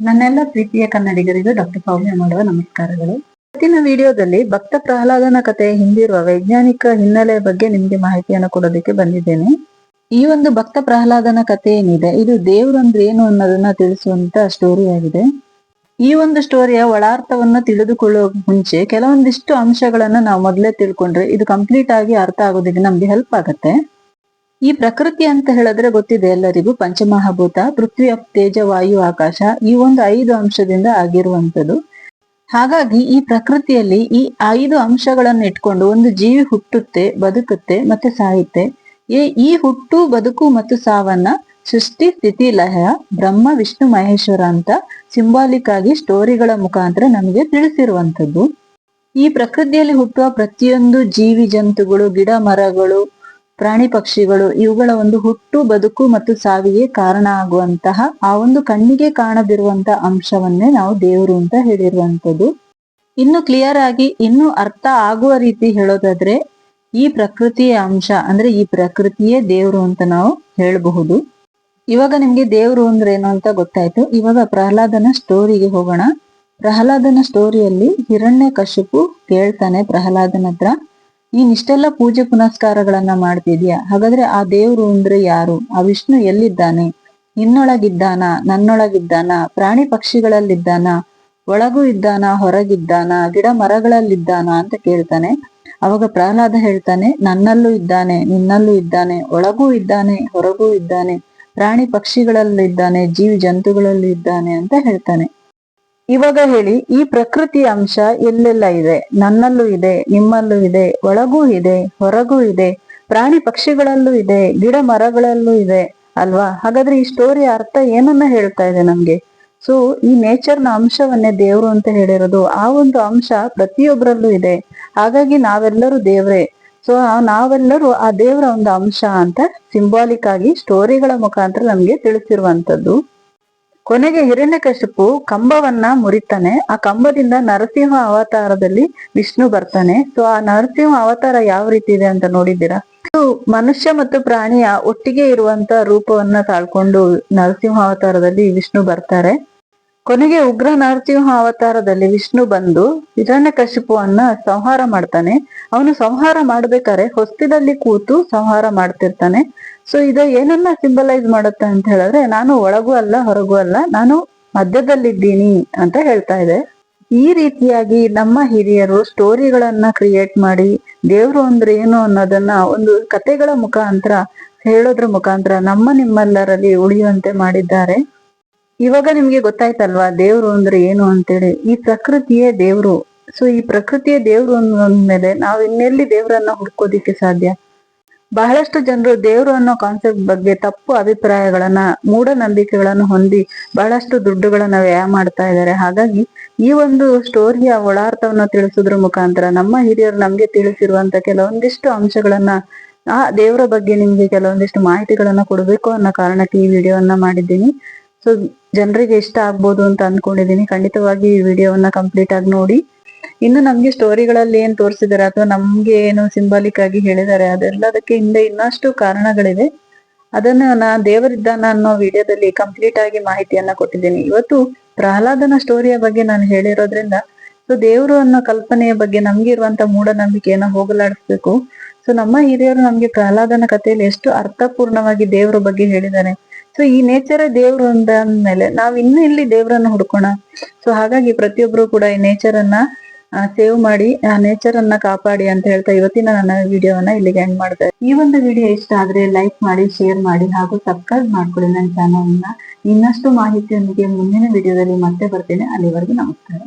ನನ್ನೆಲ್ಲ ಪ್ರೀತಿಯ ಕನ್ನಡಿಗರಿಗೂ ಡಾಕ್ಟರ್ ಸೌಮ್ಯ ಮಾಡುವ ನಮಸ್ಕಾರಗಳು. ಇವತ್ತಿನ ವಿಡಿಯೋದಲ್ಲಿ ಭಕ್ತ ಪ್ರಹ್ಲಾದನ ಕಥೆ ಹಿಂದಿರುವ ವೈಜ್ಞಾನಿಕ ಹಿನ್ನೆಲೆ ಬಗ್ಗೆ ನಿಮಗೆ ಮಾಹಿತಿಯನ್ನು ಕೊಡೋದಕ್ಕೆ ಬಂದಿದ್ದೇನೆ. ಈ ಒಂದು ಭಕ್ತ ಪ್ರಹ್ಲಾದನ ಕಥೆ ಏನಿದೆ, ಇದು ದೇವ್ರಂದ್ರೆ ಏನು ಅನ್ನೋದನ್ನ ತಿಳಿಸುವಂತ ಸ್ಟೋರಿ ಆಗಿದೆ. ಈ ಒಂದು ಸ್ಟೋರಿಯ ಒಳಾರ್ಥವನ್ನ ತಿಳಿದುಕೊಳ್ಳುವ ಮುಂಚೆ ಕೆಲವೊಂದಿಷ್ಟು ಅಂಶಗಳನ್ನ ನಾವು ಮೊದಲೇ ತಿಳ್ಕೊಂಡ್ರೆ ಇದು ಕಂಪ್ಲೀಟ್ ಆಗಿ ಅರ್ಥ ಆಗೋದಕ್ಕೆ ನಮ್ಗೆ ಹೆಲ್ಪ್ ಆಗತ್ತೆ. ಈ ಪ್ರಕೃತಿ ಅಂತ ಹೇಳಿದ್ರೆ ಗೊತ್ತಿದೆ ಎಲ್ಲರಿಗೂ. ಪಂಚಮಹಾಭೂತ, ಪೃಥ್ವಿ ತೇಜ, ವಾಯು, ಆಕಾಶ ಈ ಒಂದು ಐದು ಅಂಶದಿಂದ ಆಗಿರುವಂತದ್ದು ಹಾಗಾಗಿ ಈ ಪ್ರಕೃತಿಯಲ್ಲಿ ಈ ಐದು ಅಂಶಗಳನ್ನು ಇಟ್ಕೊಂಡು ಒಂದು ಜೀವಿ ಹುಟ್ಟುತ್ತೆ, ಬದುಕುತ್ತೆ ಮತ್ತೆ ಸಾಯುತ್ತೆ. ಈ- ಈ ಹುಟ್ಟು, ಬದುಕು ಮತ್ತು ಸಾವನ್ನ ಸೃಷ್ಟಿ, ಸ್ಥಿತಿ, ಲಯ, ಬ್ರಹ್ಮ, ವಿಷ್ಣು, ಮಹೇಶ್ವರ ಅಂತ ಸಿಂಬಾಲಿಕ್ ಆಗಿ ಸ್ಟೋರಿಗಳ ಮುಖಾಂತರ ನಮಗೆ ತಿಳಿಸಿರುವಂತದ್ದು ಈ ಪ್ರಕೃತಿಯಲ್ಲಿ ಹುಟ್ಟುವ ಪ್ರತಿಯೊಂದು ಜೀವಿ ಜಂತುಗಳು, ಗಿಡ ಮರಗಳು ಪ್ರಾಣಿ ಪಕ್ಷಿಗಳು ಇವುಗಳ ಒಂದು ಹುಟ್ಟು, ಬದುಕು ಮತ್ತು ಸಾವಿಗೆ ಕಾರಣ ಆಗುವಂತಹ ಆ ಒಂದು ಕಣ್ಣಿಗೆ ಕಾಣದಿರುವಂತ ಅಂಶವನ್ನೇ ನಾವು ದೇವರು ಅಂತ ಹೇಳಿರುವಂತದ್ದು ಇನ್ನು ಕ್ಲಿಯರ್ ಆಗಿ ಇನ್ನು ಅರ್ಥ ಆಗುವ ರೀತಿ ಹೇಳೋದಾದ್ರೆ ಈ ಪ್ರಕೃತಿಯ ಅಂಶ ಅಂದ್ರೆ ಈ ಪ್ರಕೃತಿಯೇ ದೇವರು ಅಂತ ನಾವು ಹೇಳಬಹುದು. ಇವಾಗ ನಿಮ್ಗೆ ದೇವರು ಅಂದ್ರೆ ಏನು ಅಂತ ಗೊತ್ತಾಯ್ತು. ಇವಾಗ ಪ್ರಹ್ಲಾದನ ಸ್ಟೋರಿಗೆ ಹೋಗೋಣ. ಪ್ರಹ್ಲಾದನ ಸ್ಟೋರಿಯಲ್ಲಿ ಹಿರಣ್ಯ ಕಶಿಪು ಕೇಳ್ತಾನೆ ಪ್ರಹ್ಲಾದನ ಹತ್ರ. ನೀನ್ ಇಷ್ಟೆಲ್ಲ ಪೂಜೆ ಪುನಸ್ಕಾರಗಳನ್ನ ಮಾಡ್ತಿದ್ಯಾ? ಹಾಗಾದ್ರೆ ಆ ದೇವ್ರು ಅಂದ್ರೆ ಯಾರು? ಆ ವಿಷ್ಣು ಎಲ್ಲಿದ್ದಾನೆ? ನಿನ್ನೊಳಗಿದ್ದಾನ? ನನ್ನೊಳಗಿದ್ದಾನ? ಪ್ರಾಣಿ ಪಕ್ಷಿಗಳಲ್ಲಿದ್ದಾನ? ಒಳಗೂ ಇದ್ದಾನ? ಹೊರಗಿದ್ದಾನ? ಗಿಡ ಮರಗಳಲ್ಲಿದ್ದಾನ ಅಂತ ಕೇಳ್ತಾನೆ. ಅವಾಗ ಪ್ರಹ್ಲಾದ ಹೇಳ್ತಾನೆ, ನನ್ನಲ್ಲೂ ಇದ್ದಾನೆ, ನಿನ್ನಲ್ಲೂ ಇದ್ದಾನೆ, ಒಳಗೂ ಇದ್ದಾನೆ, ಹೊರಗೂ ಇದ್ದಾನೆ, ಪ್ರಾಣಿ ಪಕ್ಷಿಗಳಲ್ಲಿದ್ದಾನೆ, ಜೀವಿ ಜಂತುಗಳಲ್ಲೂ ಇದ್ದಾನೆ ಅಂತ ಹೇಳ್ತಾನೆ. ಇವಾಗ ಹೇಳಿ, ಈ ಪ್ರಕೃತಿ ಅಂಶ ಎಲ್ಲೆಲ್ಲ ಇದೆ? ನನ್ನಲ್ಲೂ ಇದೆ, ನಿಮ್ಮಲ್ಲೂ ಇದೆ, ಒಳಗೂ ಇದೆ, ಹೊರಗೂ ಇದೆ, ಪ್ರಾಣಿ ಪಕ್ಷಿಗಳಲ್ಲೂ ಇದೆ, ಗಿಡ ಮರಗಳಲ್ಲೂ ಇದೆ, ಅಲ್ವಾ? ಹಾಗಾದ್ರೆ ಈ ಸ್ಟೋರಿ ಅರ್ಥ ಏನನ್ನ ಹೇಳ್ತಾ ಇದೆ ನಮ್ಗೆ? ಸೊ ಈ ನೇಚರ್ನ ಅಂಶವನ್ನೇ ದೇವ್ರು ಅಂತ ಹೇಳಿರೋದು, ಆ ಒಂದು ಅಂಶ ಪ್ರತಿಯೊಬ್ಬರಲ್ಲೂ ಇದೆ. ಹಾಗಾಗಿ ನಾವೆಲ್ಲರೂ ದೇವ್ರೆ. ಸೊ ನಾವೆಲ್ಲರೂ ಆ ದೇವರ ಒಂದು ಅಂಶ ಅಂತ ಸಿಂಬಾಲಿಕ್ ಆಗಿ ಸ್ಟೋರಿಗಳ ಮುಖಾಂತರ ನಮ್ಗೆ ತಿಳಿಸಿರುವಂತದ್ದು ಕೊನೆಗೆ ಹಿರಣ್ಯಕಶಿಪು ಕಂಬವನ್ನ ಮುರಿತಾನೆ. ಆ ಕಂಬದಿಂದ ನರಸಿಂಹ ಅವತಾರದಲ್ಲಿ ವಿಷ್ಣು ಬರ್ತಾನೆ. ಸೊ ಆ ನರಸಿಂಹ ಅವತಾರ ಯಾವ ರೀತಿ ಇದೆ ಅಂತ ನೋಡಿದ್ದೀರಾ? ಮನುಷ್ಯ ಮತ್ತು ಪ್ರಾಣಿಯ ಒಟ್ಟಿಗೆ ಇರುವಂತ ರೂಪವನ್ನ ತಾಳ್ಕೊಂಡು ನರಸಿಂಹ ಅವತಾರದಲ್ಲಿ ವಿಷ್ಣು ಬರ್ತಾರೆ. ಕೊನೆಗೆ ಉಗ್ರ ನರಸಿಂಹ ಅವತಾರದಲ್ಲಿ ವಿಷ್ಣು ಬಂದು ಹಿರಣ್ಯಕಶಿಪುವನ್ನ ಸಂಹಾರ ಮಾಡ್ತಾನೆ. ಅವನು ಸಂಹಾರ ಮಾಡ್ಬೇಕಾರೆ ಹೊಸ್ತಿಲಲ್ಲಿ ಕೂತು ಸಂಹಾರ ಮಾಡ್ತಿರ್ತಾನೆ. ಸೊ ಇದು ಏನನ್ನ ಸಿಂಬಲೈಸ್ ಮಾಡುತ್ತೆ ಅಂತ ಹೇಳಿದ್ರೆ, ನಾನು ಒಳಗೂ ಅಲ್ಲ, ಹೊರಗೂ ಅಲ್ಲ, ನಾನು ಮಧ್ಯದಲ್ಲಿದ್ದೀನಿ ಅಂತ ಹೇಳ್ತಾ ಇದೆ. ಈ ರೀತಿಯಾಗಿ ನಮ್ಮ ಹಿರಿಯರು ಸ್ಟೋರಿಗಳನ್ನ ಕ್ರಿಯೇಟ್ ಮಾಡಿ, ದೇವ್ರು ಅಂದ್ರೆ ಏನು ಅನ್ನೋದನ್ನ ಒಂದು ಕತೆಗಳ ಮುಖಾಂತರ, ಹೇಳೋದ್ರ ಮುಖಾಂತರ ನಮ್ಮ ನಿಮ್ಮೆಲ್ಲರಲ್ಲಿ ಉಳಿಯುವಂತೆ ಮಾಡಿದ್ದಾರೆ. ಇವಾಗ ನಿಮ್ಗೆ ಗೊತ್ತಾಯ್ತಲ್ವಾ ದೇವ್ರು ಅಂದ್ರೆ ಏನು ಅಂತೇಳಿ? ಈ ಪ್ರಕೃತಿಯೇ ದೇವ್ರು. ಸೊ ಈ ಪ್ರಕೃತಿಯ ದೇವ್ರು ಅಂದ್ಮೇಲೆ ನಾವು ಇನ್ನೆಲ್ಲಿ ದೇವ್ರನ್ನ ಹುಡ್ಕೋದಿಕ್ಕೆ ಸಾಧ್ಯ? ಬಹಳಷ್ಟು ಜನರು ದೇವ್ರು ಅನ್ನೋ ಕಾನ್ಸೆಪ್ಟ್ ಬಗ್ಗೆ ತಪ್ಪು ಅಭಿಪ್ರಾಯಗಳನ್ನ ಮೂಢನಂಬಿಕೆಗಳನ್ನು ಹೊಂದಿ ಬಹಳಷ್ಟು ದುಡ್ಡುಗಳನ್ನ ವ್ಯಯ ಮಾಡ್ತಾ ಇದ್ದಾರೆ ಹಾಗಾಗಿ ಈ ಒಂದು ಸ್ಟೋರಿಯ ಒಳಾರ್ಥವನ್ನು ತಿಳಿಸೋದ್ರ ಮುಖಾಂತರ ನಮ್ಮ ಹಿರಿಯರು ನಮ್ಗೆ ತಿಳಿಸಿರುವಂತ ಕೆಲವೊಂದಿಷ್ಟು ಅಂಶಗಳನ್ನ, ಆ ದೇವರ ಬಗ್ಗೆ ನಿಮ್ಗೆ ಕೆಲವೊಂದಿಷ್ಟು ಮಾಹಿತಿಗಳನ್ನ ಕೊಡಬೇಕು ಅನ್ನೋ ಕಾರಣಕ್ಕೆ ಈ ವಿಡಿಯೋವನ್ನ ಮಾಡಿದ್ದೀನಿ. ಸೊ ಜನರಿಗೆ ಇಷ್ಟ ಆಗ್ಬೋದು ಅಂತ ಅನ್ಕೊಂಡಿದೀನಿ. ಖಂಡಿತವಾಗಿ ಈ ವಿಡಿಯೋವನ್ನ ಕಂಪ್ಲೀಟ್ ಆಗಿ ನೋಡಿ. ಇನ್ನು ನಮ್ಗೆ ಸ್ಟೋರಿಗಳಲ್ಲಿ ಏನ್ ತೋರಿಸಿದಾರೆ ಅಥವಾ ನಮ್ಗೆ ಏನು ಸಿಂಬಾಲಿಕ್ ಆಗಿ ಹೇಳಿದ್ದಾರೆ ಅದೆಲ್ಲದಕ್ಕೆ ಹಿಂದೆ ಇನ್ನಷ್ಟು ಕಾರಣಗಳಿವೆ. ಅದನ್ನ ನಾ ದೇವರಿದ್ದಾನ ಅನ್ನೋ ವಿಡಿಯೋದಲ್ಲಿ ಕಂಪ್ಲೀಟ್ ಆಗಿ ಮಾಹಿತಿಯನ್ನ ಕೊಟ್ಟಿದ್ದೀನಿ. ಇವತ್ತು ಪ್ರಹ್ಲಾದನ ಸ್ಟೋರಿಯ ಬಗ್ಗೆ ನಾನು ಹೇಳಿರೋದ್ರಿಂದ, ಸೊ ದೇವರು ಅನ್ನೋ ಕಲ್ಪನೆಯ ಬಗ್ಗೆ ನಮ್ಗೆ ಇರುವಂತ ಮೂಢನಂಬಿಕೆಯನ್ನ ಹೋಗಲಾಡಿಸ್ಬೇಕು. ಸೊ ನಮ್ಮ ಹಿರಿಯರು ನಮ್ಗೆ ಪ್ರಹ್ಲಾದನ ಕಥೆಯಲ್ಲಿ ಎಷ್ಟು ಅರ್ಥಪೂರ್ಣವಾಗಿ ದೇವರ ಬಗ್ಗೆ ಹೇಳಿದ್ದಾರೆ. ಸೊ ಈ ನೇಚರ್ ದೇವ್ರು ಅಂತ ಅಂದ್ಮೇಲೆ ನಾವ್ ಇನ್ನು ಇಲ್ಲಿ ದೇವ್ರನ್ನ ಹುಡ್ಕೋಣ? ಸೊ ಹಾಗಾಗಿ ಪ್ರತಿಯೊಬ್ರು ಕೂಡ ಈ ನೇಚರ್ ಅನ್ನ ಸೇವ್ ಮಾಡಿ, ಆ ನೇಚರ್ ಅನ್ನ ಕಾಪಾಡಿ ಅಂತ ಹೇಳ್ತಾ ಇವತ್ತಿನ ನನ್ನ ವಿಡಿಯೋವನ್ನ ಇಲ್ಲಿಗೆ ಎಂಡ್ ಮಾಡ್ತಾರೆ ಈ ಒಂದು ವಿಡಿಯೋ ಇಷ್ಟ ಆದ್ರೆ ಲೈಕ್ ಮಾಡಿ ಶೇರ್ ಮಾಡಿ ಹಾಗೂ ಸಬ್ಸ್ಕ್ರೈಬ್ ಮಾಡ್ಕೊಳ್ಳಿ ನನ್ನ ಚಾನಲ್ನ ಇನ್ನಷ್ಟು ಮಾಹಿತಿಯೊಂದಿಗೆ ಮುಂದಿನ ವಿಡಿಯೋದಲ್ಲಿ ಮತ್ತೆ ಬರ್ತೇನೆ. ಅಲ್ಲಿವರೆಗೂ ನಮಸ್ಕಾರ.